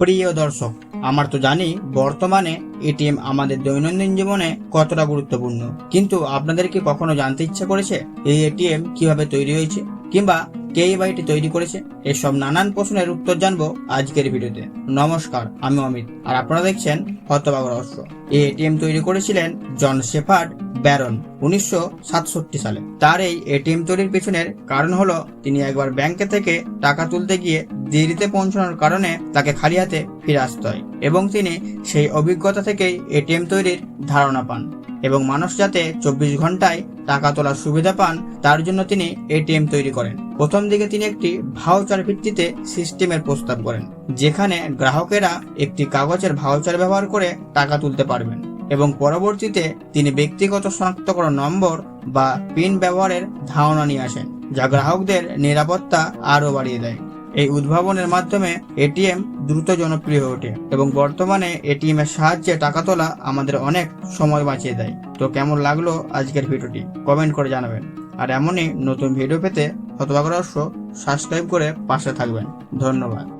প্রিয় দর্শক, আমার তো জানি বর্তমানে এটিএম আমাদের দৈনন্দিন জীবনে কতটা গুরুত্বপূর্ণ। কিন্তু আপনাদের কি কখনো জানতে ইচ্ছে করেছে এই এটিএম কীভাবে তৈরি হয়েছে? কিংবা কে এই বাড়িটি তৈরি করেছে, এসব নানান প্রশ্নের উত্তর জানব আজকের ভিডিওতে। নমস্কার, আমি অমিত, আর আপনারা দেখছেন হতবাগ রহস্য। এই এটিএম তৈরি করেছিলেন জন শেফার্ড ব্যারন উনিশশো সাতষট্টি সালে। তার এই এটিএম তৈরির পিছনের কারণ হলো, তিনি একবার ব্যাংকে থেকে টাকা তুলতে গিয়ে দেরিতে পৌঁছানোর কারণে তাকে খালি হাতে ফিরে আসতে হয় এবং তিনি সেই অভিজ্ঞতা থেকেই এটিএম তৈরির ধারণা পান এবং মানুষ যাতে চব্বিশ ঘন্টায় টাকা তোলার সুবিধা পান, তার জন্য তিনি এটিএম তৈরি করেন। প্রথম দিকে তিনি একটি ভাউচার ভিত্তিতে সিস্টেমের প্রস্তাব করেন, যেখানে গ্রাহকেরা একটি কাগজের ভাউচার ব্যবহার করে টাকা তুলতে পারবেন এবং পরবর্তীতে তিনি ব্যক্তিগত শনাক্তকরণ নম্বর বা পিন ব্যবহারের ধারণা নিয়ে আসেন, যা গ্রাহকদের নিরাপত্তা আরও বাড়িয়ে দেয়। এই উদ্ভাবনের মাধ্যমে এটিএম দ্রুত জনপ্রিয় হয়ে ওঠে এবং বর্তমানে এটিএম এর সাহায্যে টাকা তোলা আমাদের অনেক সময় বাঁচিয়ে দেয়। তো কেমন লাগল আজকের ভিডিওটি? কমেন্ট করে জানাবেন। আর এমনই নতুন ভিডিও পেতে হতভাগ্য রহস্য সাবস্ক্রাইব করে পাশে থাকবেন। ধন্যবাদ।